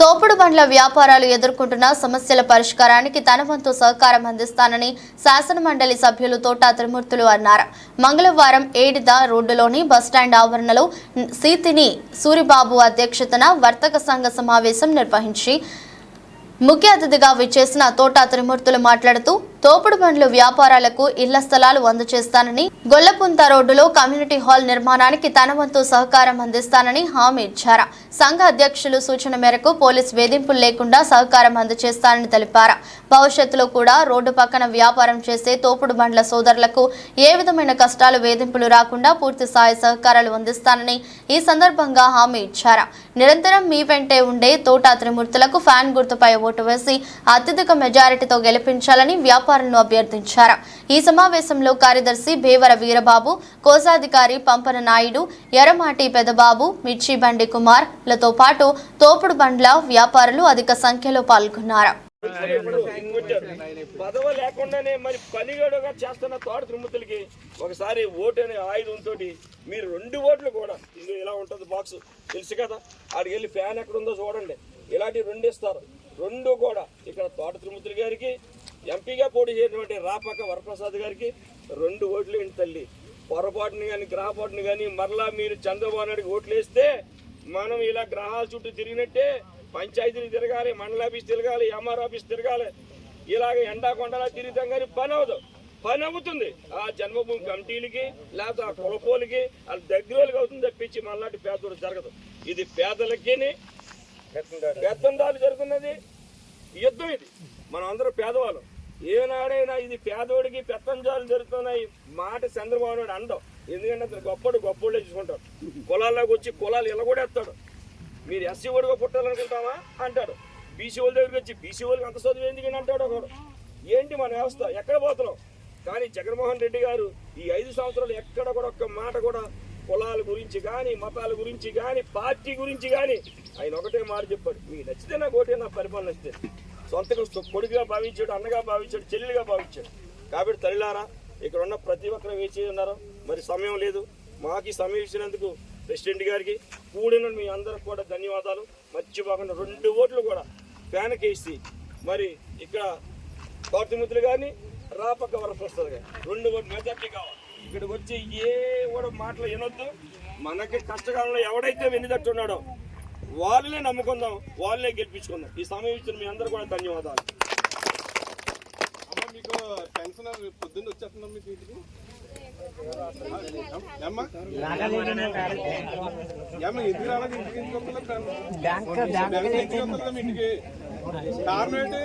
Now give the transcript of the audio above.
తోపుడు బండ్ల వ్యాపారాలు ఎదుర్కొంటున్న సమస్యల పరిష్కారానికి తన వంతు సహకారం అందిస్తానని శాసనమండలి సభ్యులు తోటా త్రిమూర్తులు అన్నారు. మంగళవారం ఏడిద రోడ్డులోని బస్టాండ్ ఆవరణలో సీతిని సూరిబాబు అధ్యక్షతన వర్తక సంఘ సమావేశం నిర్వహించి ముఖ్య అతిథిగా విచ్చేసిన తోటా త్రిమూర్తులు మాట్లాడుతూ తోపుడు బండ్లు వ్యాపారాలకు ఇళ్ళ స్థలాలు అందజేస్తానని గొల్లపుంత రోడ్డులో కమ్యూనిటీ హాల్ నిర్మాణానికి తన వంతు సహకారం అందిస్తానని హామీ ఇచ్చారు. సంఘ అధ్యక్షులు సూచన మేరకు పోలీస్ వేధింపులు లేకుండా సహకారం అందజేస్తానని తెలిపారు. భవిష్యత్తులో కూడా రోడ్డు పక్కన వ్యాపారం చేసే తోపుడు బండ్ల సోదరులకు ఏ విధమైన కష్టాలు వేధింపులు రాకుండా పూర్తి స్థాయి సహకారాలు అందిస్తానని ఈ సందర్భంగా హామీ ఇచ్చారు. నిరంతరం మీ వెంటే ఉండే తోటా త్రిమూర్తులకు ఫ్యాన్ గుర్తుపై ఓటు వేసి అత్యధిక మెజారిటీతో గెలిపించాలని వ్యాపారులను అభ్యర్థించారు. ఈ సమావేశంలో కార్యదర్శి భేవర వీరబాబు కోశాధికారి పంపన నాయుడు ఎర్రమాటి పెదబాబు మిర్చి బండి కుమార్లతో పాటు తోపుడు బండ్ల వ్యాపారులు అధిక సంఖ్యలో పాల్గొన్నారు. పదవ లేకుండానే మరి పనిగడుగా చేస్తున్న తోట తిరుమతులకి ఒకసారి ఓటు అనే ఆయుధంతో మీరు రెండు ఓట్లు కూడా. ఇది ఇలా ఉంటుంది బాక్స్. తెలుసు కదా ఆడికి వెళ్ళి ఫ్యాన్ ఎక్కడ ఉందో చూడండి. ఇలాంటి రెండు ఇస్తారు. రెండు కూడా ఇక్కడ తోట తిరుమతులు గారికి ఎంపీగా పోటీ చేసినటువంటి రాపక్క వరప్రసాద్ గారికి రెండు ఓట్లు ఏంటి తల్లి. పొరపాటుని కానీ గ్రహపాటుని కానీ మరలా మీరు చంద్రబాబు నాయుడుకి ఓట్లు వేస్తే మనం ఇలా గ్రహాల చుట్టూ తిరిగినట్టే పంచాయతీలు తిరగాలి మండల ఆఫీస్ తిరగాలి ఎంఆర్ ఆఫీస్ తిరగాలి. ఇలాగ ఎండా కొండలా తిరుగుతాం కానీ పని అవ్వదు. పని అవుతుంది ఆ జన్మభూమి కమిటీలకి లేకపోతే ఆ కులపోలకి వాళ్ళ దగ్గరకి అవుతుంది తప్పించి మనలాంటి పేదోడు జరగదు. ఇది పేదలకి పెత్తందాలు జరుగుతున్నది. యుద్ధం ఇది. మనం అందరూ పేదవాళ్ళం. ఏనాడైనా ఇది పేదోడికి పెత్తంజాలు జరుగుతున్నాయి. మాట చంద్రబాబు నాయుడు అండం ఎందుకంటే అతను గొప్పడు గొప్పోళ్ళే చూసుకుంటాడు. కులాల్లోకి వచ్చి కులాలు ఇలా కూడా ఎత్తాడు. మీరు ఎస్సీ వాడుగా పుట్టాలనుకుంటామా అంటాడు. బీసీ వాళ్ళ దగ్గరికి వచ్చి బీసీ వాళ్ళకి అంత చదువు ఎందుకని అంటాడు ఒకడు? ఏంటి మన వ్యవస్థ? ఎక్కడ పోతున్నాం? కానీ జగన్మోహన్ రెడ్డి గారు ఈ ఐదు సంవత్సరాలు ఎక్కడ కూడా ఒక్క మాట కూడా కులాల గురించి కానీ మతాల గురించి కానీ పార్టీ గురించి కానీ ఆయన ఒకటే మాట చెప్పాడు. మీకు నచ్చితే నాకు ఒకటే నా పరిపాలన నచ్చితే. సొంతకు సొ- కొడుకుగా భావించాడు అన్నగా భావించాడు చెల్లెలుగా భావించాడు. కాబట్టి తల్లిలారా ఇక్కడ ఉన్న ప్రతి ఒక్కరు వేచి ఉన్నారు మరి సమయం లేదు. మాకు సమయం ఇచ్చినందుకు ప్రెసిడెంట్ గారికి కూడిన మీ అందరికి కూడా ధన్యవాదాలు. మర్చిపోకుండా రెండు ఓట్లు కూడా ఫ్యాన్కి వేసి మరి ఇక్కడ తోటమిత్రులు కానీ రాపక్క వరప్రసాద్ గారు రెండు ఓట్లు మెజార్టీ కావాలి. ఇక్కడికి వచ్చి ఏ కూడా మాటలు వినొద్దు. మనకి కష్టకాలంలో ఎవడైతే వెన్నుదట్టున్నాడో వాళ్ళనే నమ్ముకుందాం వాళ్ళే గెలిపించుకుందాం. ఈ సమయం ఇచ్చిన మీ అందరూ కూడా ధన్యవాదాలు. అమ్మ మీకు పెన్షన్ పొద్దున్న వచ్చేస్తుందా మీకు ఇంటికి? ఇంటికి? కారణం ఏంటి?